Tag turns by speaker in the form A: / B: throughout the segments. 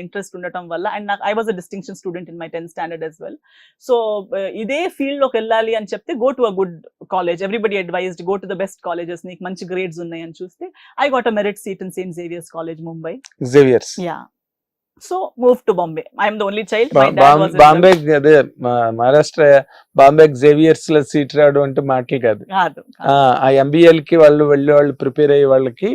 A: Interest ఉండటం వల్ల. And నాకు I was a distinction student in my tenth standard as well so ఇదే ఫీల్డ్లోకి వెళ్ళాలి అని చెప్తే go to a good college everybody advised go to the best colleges నీకు మంచి గ్రేడ్స్ ఉన్నాయి అని చూస్తే I got a merit seat in Saint Xavier's college Mumbai
B: Xavier's
A: yeah so move to Bombay I'm the only child
B: Bombay అదే Maharashtra Bombay జేవియర్స్లో seat రావడం అంటే మాటలు కాదు. ఆ, ఎంబీఎల్కి వాళ్ళు వెళ్ళే వాళ్ళు ప్రిపేర్ అయ్యే వాళ్ళకి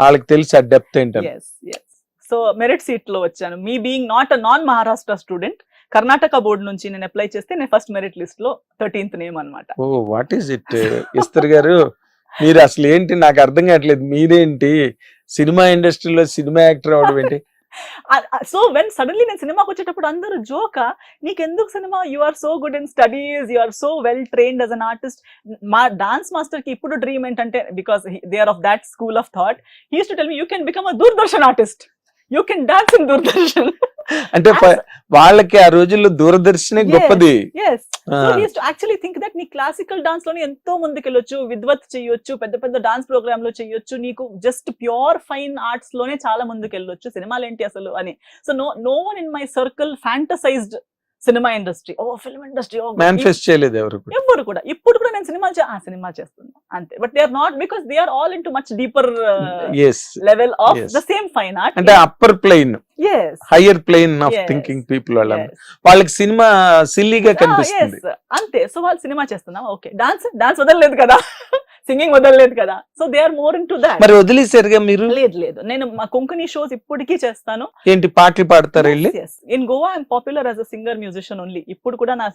B: వాళ్ళకి తెలుసు ఆ డెప్త్ ఏంటని.
A: ఎస్ ఎస్ సో మెరిట్ సీట్లో వచ్చాను. Me being not a non Maharashtra student Karnataka board నుంచి నేను అప్లై చేస్తే నేను ఫస్ట్ మెరిట్ లిస్ట్లో థర్టీన్త్ నేమ్ అనమాట
B: ఓ వాట్ ఈస్ ఇట్ ఇస్తర్ గారు మీరు అసలు ఏంటి? నాకు అర్థం కావట్లేదు. మీరేంటి సినిమా ఇండస్ట్రీలో సినిమా యాక్టర్ అవడం ఏంటి?
A: సో వెన్ సడన్లీ నేను సినిమాకి వచ్చేటప్పుడు అందరూ జోక? నీకెందుకు cinema? You are so good in studies you are so well trained as an artist మా డాన్స్ మాస్టర్కి ఇప్పుడు డ్రీమ్ ఏంటంటే because they are of that school of thought he's to tell me you can become a Doordarshan artist you can dance in Doordarshan
B: అంటే వాళ్ళకి ఆ రోజుల్లో దూరదర్శనే. గొప్పది.
A: యాక్చువల్లీ థింక్ దట్ నీ క్లాసికల్ డాన్స్లోనే ఎంతో ముందుకు వెళ్ళొచ్చు విద్వత్ చేయొచ్చు పెద్ద పెద్ద డాన్స్ ప్రోగ్రామ్లో చేయొచ్చు నీకు జస్ట్ ప్యూర్ ఫైన్ ఆర్ట్స్లోనే చాలా ముందుకు వెళ్ళొచ్చు సినిమాలు ఏంటి అసలు అని. So no no one in my circle fantasized cinema industry. Oh film industry.
B: Manifest చేయలేదు ఎవరు కూడా.
A: ఎవరు కూడా. ఇప్పుడు కూడా నేను సినిమా ఆ సినిమా చేస్తున్నా. అంతే. But they are not because they are all in too much deeper
B: Yes.
A: Level
B: of.
A: The same fine art
B: అంటే upper
A: plane
B: yes higher plane
A: of.
B: Thinking people వాళ్ళ వాళ్ళకి సినిమా సిల్లీగా కనిపిస్తుంది.
A: అంతే. సో వాళ్ళు సినిమా చేస్తున్నా. ఓకే డాన్స్ డాన్స్ వదలలేదు కదా. సింగింగ్ వదలలేదు కదా. So they are more into that
B: మరి వదిలేసారుగా మీరు?
A: లేదు లేదు. నేను మా కొంకణి షోస్ ఇప్పటికీ చేస్తాను.
B: ఏంటి పాటలు పాడతారు వెళ్ళి?
A: In Goa I'm popular as a singer musician only ఇప్పుడు కూడా నా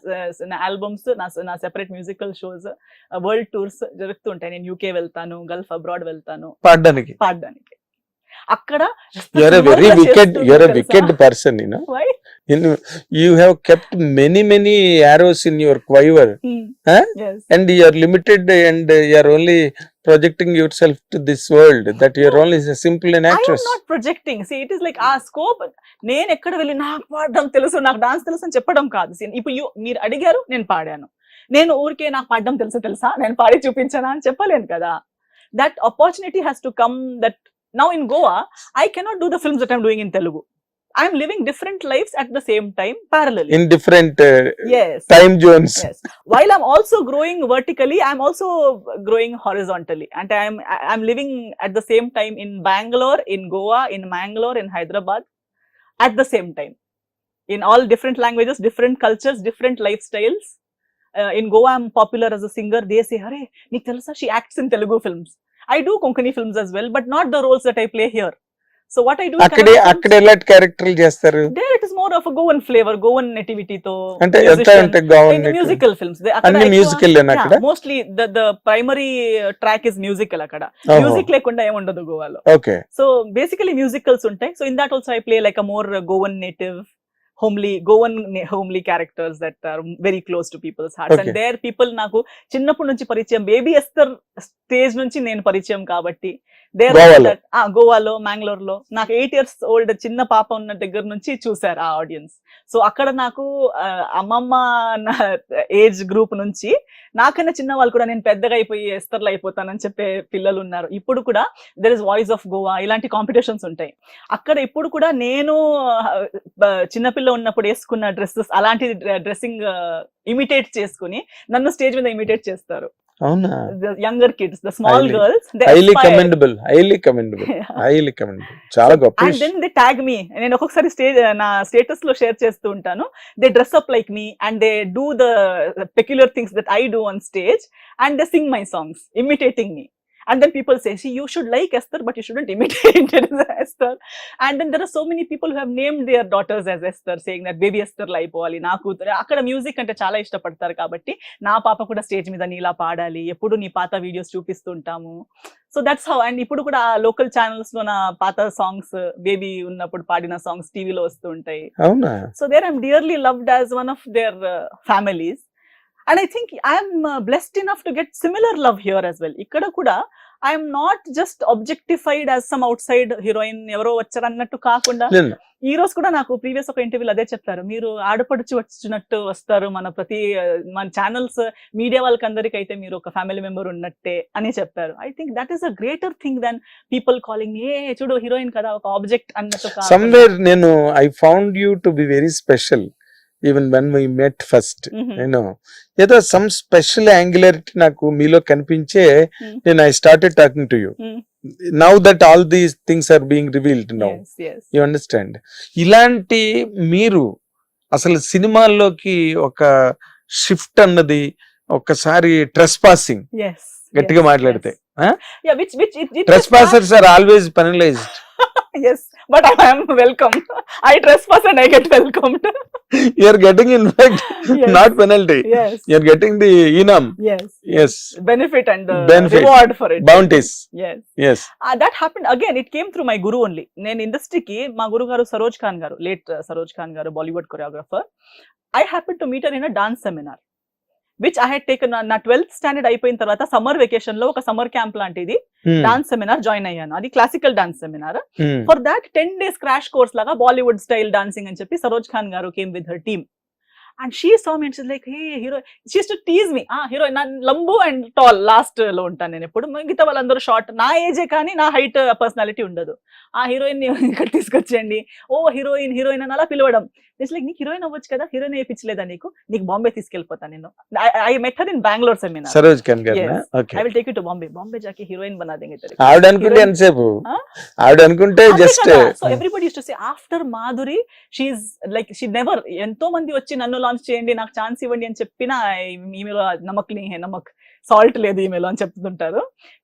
A: నా ఆల్బమ్స్ నా నా separate musical shows world tours జరుగుతుంటాయి నేను యూకే వెళ్తాను గల్ఫ్ అబ్రాడ్ వెళ్తాను.
B: పాడడానికి.
A: పాడడానికి. అక్కడ
B: very wicked? Wicked
A: person
B: you have kept many many arrows in your quiver
A: Hmm.
B: Huh?
A: Yes.
B: and you are limited and you are only projecting yourself to this world that you are only a simple an actress.
A: Not projecting see it is like ఆ scope నేను ఎక్కడ వెళ్ళి నాకు పాడడం తెలుసు నాకు dance తెలుసు అని చెప్పడం కాదు. See, ఇప్పుడు you- మీరు అడిగారు నేను పాడాను. నేను ఊరికే నాకు పాడడం తెలుసు తెలుసా? నేను పాడి చూపించానా అని చెప్పలేను కదా. That opportunity has to come that now in Goa I cannot do the films that I'm doing in Telugu I'm living different lives at the same time parallelly.
B: In different uh,
A: yes.
B: time zones.
A: Yes. While I'm also growing vertically, I'm also growing horizontally. And I'm I'm living at the same time in Bangalore, in Goa, in Mangalore, in Hyderabad, at the same time. In all different languages, different cultures, different lifestyles. Uh, in Goa, I'm popular as a singer. They say, Hare, Nik she acts in Telugu films. I do Konkani films as well, but not the roles that I play here. So what i do in
B: అక్కడే అక్కడ ఎలాంటి క్యారెక్టర్లు చేస్తారు?
A: There it is more of a goan flavor goan nativity తో
B: అంటే ఎంత. అంటే
A: films They- అక్కడ
B: అన్ని మ్యూజికల్ అక్కడ?
A: the the primary uh, track is musical అక్కడ. మ్యూజిక్ లేకుండా ఏముండదు గోవాలో.
B: ఓకే.
A: సో బేసికలీ మ్యూజికల్స్ ఉంటాయి. So in that also I play like a more Goan native homely Goan homely characters that are very close to people's hearts
B: and.
A: Their people నాకు చిన్నప్పటి నుంచి పరిచయం. Baby Esther stage నుంచి నేను పరిచయం కాబట్టి there
B: గోవాలో.
A: గోవాలో మ్యాంగ్లూర్లో నాకు ఎయిట్ ఇయర్స్ ఓల్డ్ చిన్న పాప ఉన్న దగ్గర నుంచి చూసారు ఆ ఆడియన్స్ సో అక్కడ నాకు అమ్మమ్మ ఏజ్ గ్రూప్ నుంచి నాకన్నా చిన్న వాళ్ళు కూడా నేను పెద్దగా అయిపోయి ఎస్తర్లు అయిపోతానని చెప్పే పిల్లలు ఉన్నారు. ఇప్పుడు కూడా there is voice of Goa ఇలాంటి కాంపిటీషన్స్ ఉంటాయి. అక్కడ ఇప్పుడు కూడా నేను చిన్నపిల్ల ఉన్నప్పుడు వేసుకున్న డ్రెస్సెస్ అలాంటి డ్రెస్సింగ్ ఇమిటేట్ చేసుకుని నన్ను స్టేజ్ మీద ఇమిటేట్ చేస్తారు.
B: అవునా?
A: Younger kids the
B: small
A: girls
B: highly commendable highly commendable highly commendable చాలా గొప్ప and.
A: Then they tag me నేను ఒక్కొక్కసారి స్టేజ్ నా స్టేటస్లో షేర్ చేస్తూ ఉంటాను. They dress up like me and they do the peculiar things that I do on stage and they sing my songs imitating me and then people say see you should like esther but you shouldn't imitate esther and then there are so many people who have named their daughters as esther saying that baby esther అయిపోవాలి నా కూతురు అక్కడ music అంటే చాలా ఇష్టపడతారు కాబట్టి నా పాప కూడా స్టేజ్ మీద నీలా పాడాలి ఎప్పుడు నీ పాత వీడియోస్ చూపిస్తుంటాము సో దట్స్ హౌ అండ్ ఇప్పుడు కూడా లోకల్ ఛానల్స్లో నా పాత సాంగ్స్ బేబీ ఉన్నప్పుడు పాడిన సాంగ్స్ టీవీలో వస్తూ ఉంటాయి
B: అవునా
A: so there I'm dearly loved as one of their families and I think I'm blessed enough to get similar love here as well ఇక్కడ కూడా I'm not just objectified as some outside heroine ఎవరో వచ్చారు అన్నట్టు కాకుండా. ఈ రోజు కూడా నాకు ప్రీవియస్ ఒక ఇంటర్వ్యూలో అదే చెప్పారు. మీరు ఆడపడుచు వచ్చినట్టు వస్తారు మన ప్రతి ఆ, మన ఛానల్స్ మీడియా వాళ్ళకి అందరికి అయితే మీరు ఒక ఫ్యామిలీ మెంబర్ ఉన్నట్టే అని చెప్పారు. I think that is a greater thing then people calling ఏ చూడు హీరోయిన్ కదా ఒక ఆబ్జెక్ట్ అన్నట్టు
B: నేను I found you to be very special even when we met
A: first.
B: నేను ఏదో సమ్ స్పెషల్ యాంగులారిటీ నాకు మీలో కనిపించే
A: Hmm.
B: నేను I started
A: talking
B: to you. Now that all these things are being
A: revealed now.
B: You understand ఇలాంటి మీరు అసలు సినిమాల్లోకి ఒక షిఫ్ట్ అన్నది ఒక్కసారి ట్రెస్ పాసింగ్ గట్టిగా
A: yes,
B: మాట్లాడితే, trespassers are always penalised
A: yes, but I am welcome. I trespass and I get welcomed.
B: You're getting in
A: fact.
B: Not penalty
A: yes,
B: you're getting the
A: yes.
B: Yes
A: Benefit and uh,
B: Benefit.
A: reward for it.
B: Bounties
A: Yes.
B: Yes
A: Uh, that happened again. It came through my guru only. నేను ఇండస్ట్రీకి మా గురువు గారు సరోజ్ ఖాన్ గారు late Saroj Khan గారు Bollywood choreographer I happy to meet her in a dance seminar which I had taken నా twelfth standard అయిపోయిన తర్వాత సమ్మర్ వెకేషన్లో ఒక సమ్మర్ క్యాంప్ లాంటిది. డాన్స్ సెమినార్ జాయిన్ అయ్యాను అది classical dance
B: seminar.
A: For that ten days crash course లాగా Bollywood style dancing అని చెప్పి సరోజ్ ఖాన్ గారు came with her team and she saw me like hey hero she's to tease me ఆ hero నా లంబు and tall లాస్ట్లో ఉంటాను నేను ఎప్పుడు. మిగతా వాళ్ళందరూ షార్ట్ నా ఏజే కానీ నా హైట్ పర్సనాలిటీ ఉండదు. ఆ హీరోయిన్ ఇక్కడ తీసుకొచ్చేయండి. ఓ హీరోయిన్ హీరోయిన్ అని అలా పిలవడం. ఇట్స్ లైక్ నీకు హీరోయిన్ అవ్వచ్చు కదా? హీరోయిన్ వేయించలేదా నీకు? నీకు బాంబే తీసుకెళ్ళిపోతాను నేను. I met her
B: in Bengaluru seminar
A: Saroj
B: Khan
A: I will take you to Bombay Bombay Jackie heroine బనా దేంగే తెరే
B: ఆవిడ అనుకుంటే ఎంతసేపు? ఆవిడ అనుకుంటే just
A: so everybody used to say after Madhuri she like she never ఎంతో మంది వచ్చి నన్ను लाची झान्स इवें नमक नमक साल्ट लेमेलोर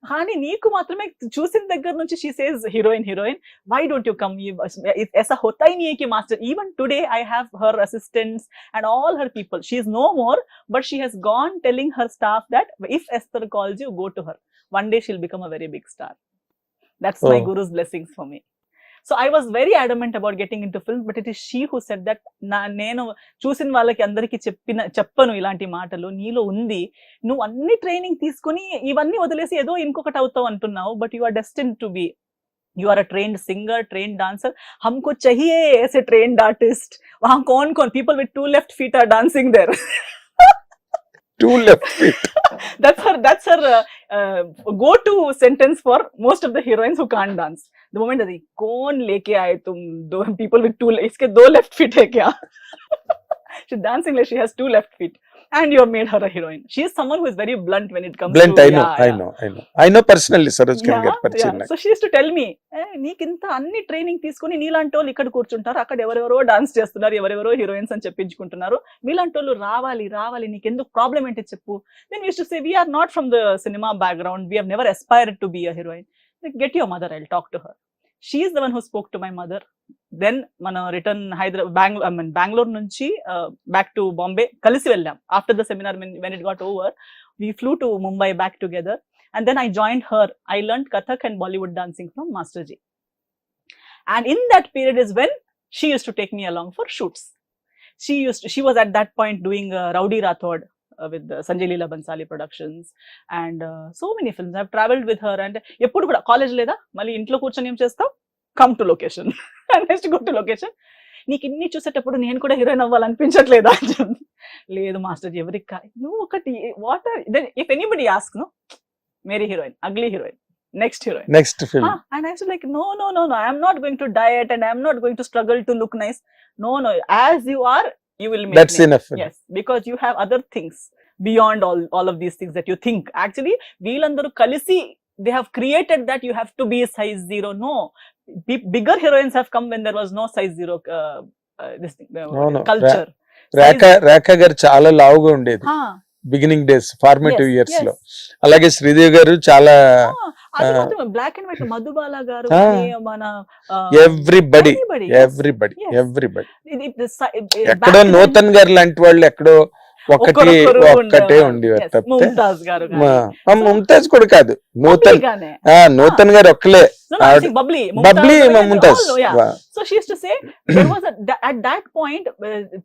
A: हाँ नीक चूस दी she says heroine heroine why don't you come ऐसा होता ही नहीं है कि master even today I have her assistants and all her people she is no more but she has gone telling her staff that if Esther calls you go to her one day she'll become a very big star that's my
B: guru's blessings for me
A: guru's blessings for me so i was very adamant about getting into film but it is she who said that నా నేను చూసిన వాళ్ళకి అందరికి చెప్పిన చెప్పను ఇలాంటి మాటలు నీలో ఉంది నువ్వు అన్ని ట్రైనింగ్ తీసుకుని ఇవన్నీ వదిలేసి ఏదో ఇంకొకటి అవుతావు అంటున్నావు but you are destined to be you are a trained singer trained dancer हमको चाहिए ऐसे ट्रेन्ड आर्टिस्ट वहां कौन कौन people with two left feet are dancing there
B: two left feet
A: that's her that's her uh, uh, go to sentence for most of the heroines who can't dance the moment that कौन लेके आए तुम दो people with two इसके दो left feet है क्या she's dancing like she has two left feet and you have made her a heroine she is someone who is very blunt when it comes
B: blunt
A: to
B: I know
A: yeah,
B: I
A: yeah.
B: Know I know I know personally Saroj Khan garu పరిచయం నాకు.
A: So she's to tell me నీకు ఇంత అన్ని training తీసుకుని నీలాంటి వాళ్ళు ఇక్కడ కూర్చుంటారు అక్కడ ఎవరెవరో డాన్స్ చేస్తున్నారు ఎవరెవరో హీరోయిన్స్ అని చెప్పించుకుంటున్నారు మీలాంటి వాళ్ళు రావాలి రావాలి నీకు ఎందుకు ప్రాబ్లం ఏంటి చెప్పు then used to say we are not from the cinema background we have never aspired to be a heroine get your mother I talk to her she is the one who spoke to my mother then మన return Hyderabad Bengaluru I mean Bengaluru నుంచి back to Bombay కలిసి వెళ్ళాం after the seminar when it got over we flew to Mumbai back together and then I joined her. I learned Kathak and Bollywood dancing from Master Ji. And in that period is when she used to take me along for shoots. She used to, she was at that point doing uh, uh, with uh, Sanjay Leela Bansali Productions and uh, so many films. I've traveled with her and ఎప్పుడు కూడా college లేదా మళ్ళీ ఇంట్లో కూర్చొని ఏం చేస్తావు come to location next go to location నీకు ఇన్ని చూసేటప్పుడు నేను కూడా హీరోయిన్ అవ్వాలనిపించట్లేదా అని చెప్పింది. లేదు మాస్టర్ ఎవరికి కా- నువ్వు ఒకటి what if anybody ask no Mary heroine ugly heroine next heroine
B: next film
A: Ah, and I was like, no, no, no, no. I'm not going to diet and I'm not going to struggle to look nice. No, no. As you will make name.
B: Enough
A: Yes, because you have other things beyond all all of these things that you think. Actually, వీళ్ళందరూ కలిసి they have created that you have to be size zero. No, Bi- bigger heroines have come when there was no size zero. Uh, uh, this thing, uh,
B: No, no.
A: culture.
B: Rekha Rekha గారు చాలా లావుగా ఉండేది
A: Ah,
B: beginning days formative years. లో అలాగే శ్రీదేవి గారు చాలా
A: black and white Madhubala garu మన
B: everybody. Everybody. Everybody ఎక్కడో నూతన్ గారు లాంటి వాళ్ళు ఎక్కడో ఒక్కటి
A: ఒక్కటే
B: ఉండి
A: ముంతాజ్
B: కూడా కాదు. నూతన్. నూతన్ గారు ఒక్కలే.
A: Bubbly. Mumtaz so she to say at that point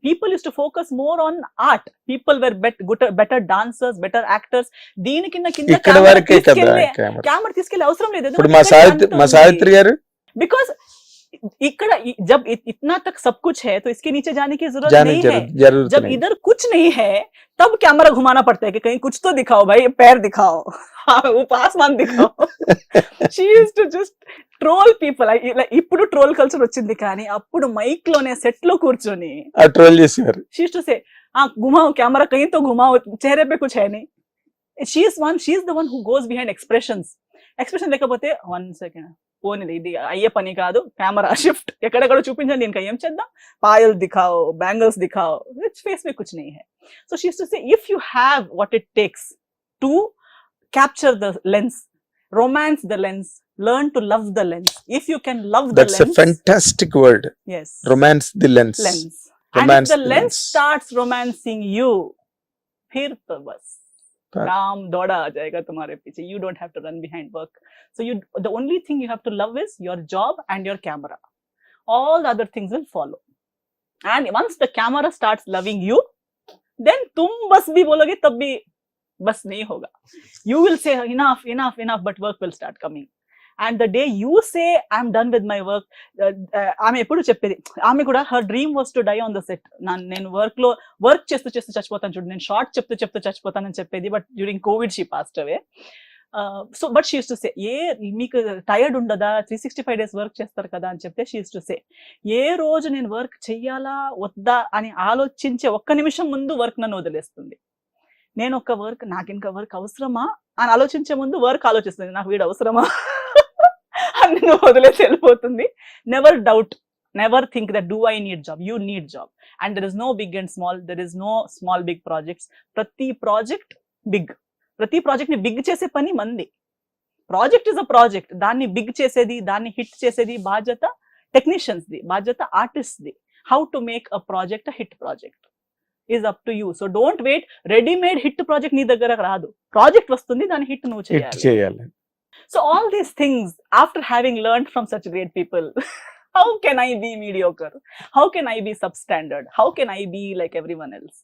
A: people used to focus more on art people were bet better dancers better actors దీని కింద కింద
B: ఇక్కడ వరకే కదా కెమెరా
A: అవసరం లేదు.
B: ఇప్పుడు మా సావిత్రి మా సావిత్రి గారు
A: బికాస్ ఇక్కడ इ- जब इत- इतना तक सब कुछ है तो इसके नीचे जाने की जरूरत
B: జాని
A: नहीं है
B: జరు-
A: जब
B: జరుగుతున్నాయి
A: इधर कुछ नहीं है तब कैमरा घुमाना पड़ता है कि कहीं कुछ तो दिखाओ भाई पैर दिखाओ हाँ, वो आसमान दिखाओ she used to just troll people ఇప్పుడు ట్రోల్ కల్చర్ వచ్చింది కానీ అప్పుడు మైక్ లోనే సెట్ లో కూర్చొని
B: ఆ ట్రోల్ చేసేవారు
A: షీ టు సే ఆ घुमाओ कैमरा कहीं तो घुमाओ चेहरे पे कुछ है नहीं she is one she is the one who goes behind expressions expression లేకపోతే వన్ సెకండ్ పోనీ ఇది అయ్యే పని కాదు కెమెరా షిఫ్ట్ ఎక్కడెక్కడ చూపించండి ఇంకా ఏం చేద్దాం పాయల్ దిఖావ్ బ్యాంగిల్స్ దిఖావ్ ఫేస్ మే కుచ్ నహీ high so she to say if you have what it takes to capture the lens romance the lens learn to love the lens if you can love the
B: that's
A: lens,
B: a fantastic
A: word
B: yes romance the
A: lens lens
B: romance and
A: if the lens,
B: lens
A: starts romancing you phir to
B: bas
A: काम दौड़ा आ जाएगा तुम्हारे पीछे। You don't have to run behind work so you the only thing you have to love is your job and your camera all the other things will follow and once the camera starts loving you then तुम बस भी बोलोगे, तब भी बस नहीं होगा। You will say enough enough enough but work will start coming and the day you say I'm done with my work ఆమె ఎప్పుడు చెప్పేది ఆమె కూడా her dream was to die on the set నేను వర్క్లో వర్క్ చేస్తూ చేస్తూ చచ్చిపోతాను చూడు నేను షార్ట్ చెప్తూ చెప్తూ చచ్చిపోతానని చెప్పేది. But during Covid she passed away so but she to say ఏ మీకు టైర్డ్ ఉండదా? Three sixty five days work చేస్తారు కదా? అని చెప్తే షీ టు సే ఏ రోజు నేను వర్క్ చెయ్యాలా? వద్దా? అని ఆలోచించే ఒక్క నిమిషం ముందు వర్క్ నన్ను వదిలేస్తుంది. నేను ఒక వర్క్ నాకు ఇంకా వర్క్ అవసరమా? అని ఆలోచించే ముందు వర్క్ ఆలోచిస్తుంది. నాకు వీడు అవసరమా? నువ్వు వదిలేసి వెళ్ళిపోతుంది. Never doubt never think that do I need job you need job and there is no big and small there is no small big projects ప్రతి ప్రాజెక్ట్ బిగ్ ప్రతి ప్రాజెక్ట్ని బిగ్ చేసే పని మంది. ప్రాజెక్ట్ ఇస్ అ ప్రాజెక్ట్ దాన్ని big చేసేది దాన్ని hit చేసేది బాధ్యత టెక్నీషియన్స్ ది బాధ్యత artist the. How to make a project a hit project is up to you so don't wait readymade hit project నీ దగ్గర రాదు. ప్రాజెక్ట్ వస్తుంది దాని హిట్ నువ్వు చేయాలి. So all these things, after having learned from such great people, how can I be mediocre? How can I be substandard? How can I be like everyone else?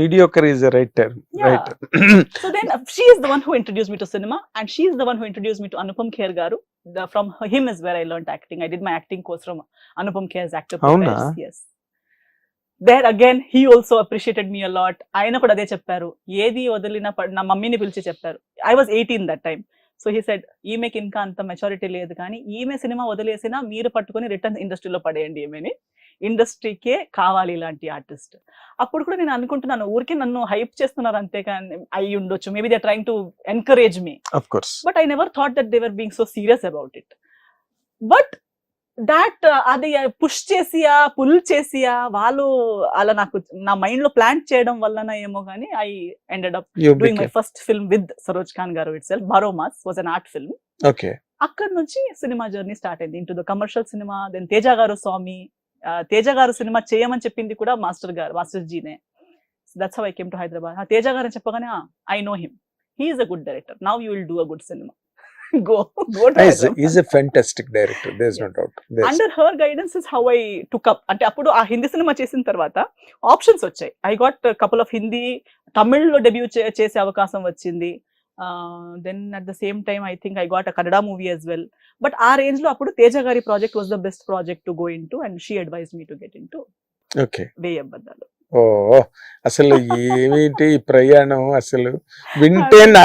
B: Mediocre is right term
A: Yeah.
B: Right
A: So then uh, she is the one who introduced me to cinema, and she is the one who introduced me to Anupam Kher Garu. The, from him is where I learned acting. I did my acting course from Anupam Kher's actor. Prepares. Yes. There again he also appreciated me a lot ఆయన కూడా అదే చెప్పారు ఏది వదిలిన నా మమ్మీని పిలిచి చెప్పారు I was eighteen that so he said ఈమెకి ఇంకా అంత మెచారిటీ లేదు కానీ ఈమె సినిమా వదిలేసినా మీరు పట్టుకొని రిటర్న్ ఇండస్ట్రీలో పడేయండి ఈమెని. ఇండస్ట్రీకే కావాలి ఇలాంటి ఆర్టిస్ట్ అప్పుడు కూడా నేను అనుకుంటున్నాను ఊరికే నన్ను హైప్ చేస్తున్నారు అంతే కానీ అయి ఉండొచ్చు. Maybe they trying to
B: encourage me
A: but I never thought that they were being so serious about it but that అది పుష్ చేసియా పుల్ చేసియా వాళ్ళు అలా నాకు నా మైండ్లో ప్లాన్ చేయడం వలన ఏమో కానీ I ended up doing my first film with Saroj Khan గారు itself Baromas was an art film
B: okay
A: అక్కడ నుంచి సినిమా జర్నీ స్టార్ట్ అయింది. Into the commercial cinema then Teja గారు స్వామి తేజ గారు సినిమా చేయమని చెప్పింది కూడా మాస్టర్ గారు master జీనే. That's how I came to Hyderabad Teja గారు అని చెప్పగానే I know him he is a good director now you will do a good cinema go
B: go is a fantastic director there is no
A: doubt under her guidance is how I took up అంటే అప్పుడు ఆ Hindi cinema చేసిన తర్వాత options వచ్చాయి. I got couple of Hindi తమిళ్ళో debut చేసే అవకాశం వచ్చింది. Then at the same time I think I got a Kannada movie as well but ఆ రేంజ్లో అప్పుడు తేజ గారి project was the best project to go into and she advise me to get into
B: okay
A: వేయ అబద్ధాలు
B: ఓ అసలు ఏమిటి ఈ ప్రయాణం అసలు? వింటే నా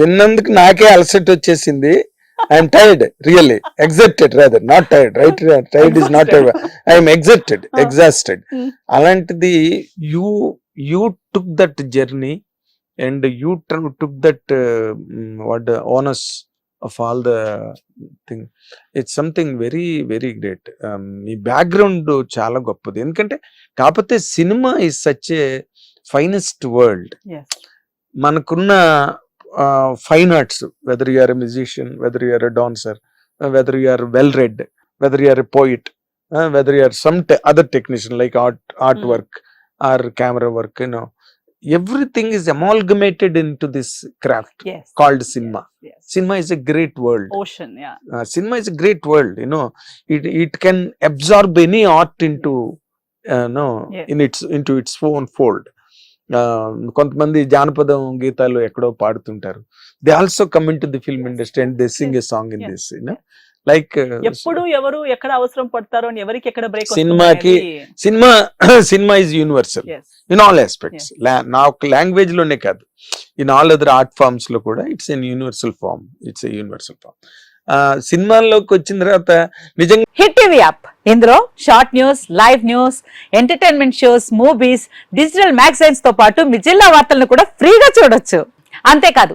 B: విన్నందుకు నాకే అలసట వచ్చేసింది. I'm tired really exhausted rather not tired right tired is not
A: I'm
B: exhausted.
A: Exhausted.
B: అలాంటిది you you took that journey and you took that what owners of all the thing it's something very very great me background చాలా గొప్పది. ఎందుకంటే కాకపోతే cinema is such a finest
A: world
B: మనకున్న fine arts whether you're a musician whether you're a dancer whether you're well read whether you're a poet whether you're some other technician like art art
A: Mm.
B: Work or camera work you know everything is amalgamated into this craft called cinema cinema is a great world cinema is a great world you know it it can absorb any art into no in its into its own fold కొంతమంది జానపదం గీతాలు ఎక్కడో పాడుతుంటారు. They also coming to the film industry and they sing a song in this you know like
A: ఎప్పుడు ఎవరు ఎక్కడ అవసరం పడతారో అని ఎవరికి ఎక్కడ బ్రేక్
B: సినిమాకి cinema cinema is universal in all aspects నా ఒక లాంగ్వేజ్లోనే కాదు. ఇన్ ఆల్ అదర్ ఆర్ట్ ఫార్మ్స్లో కూడా it's an universal form it's a universal form సినిమాల్లోకి వచ్చిన తర్వాత నిజంగా
C: హిట్ టీవీ యాప్ ఇందులో short news live news entertainment shows movies digital మ్యాగజైన్స్తో పాటు మీ జిల్లా వార్తలను కూడా ఫ్రీగా చూడొచ్చు. అంతేకాదు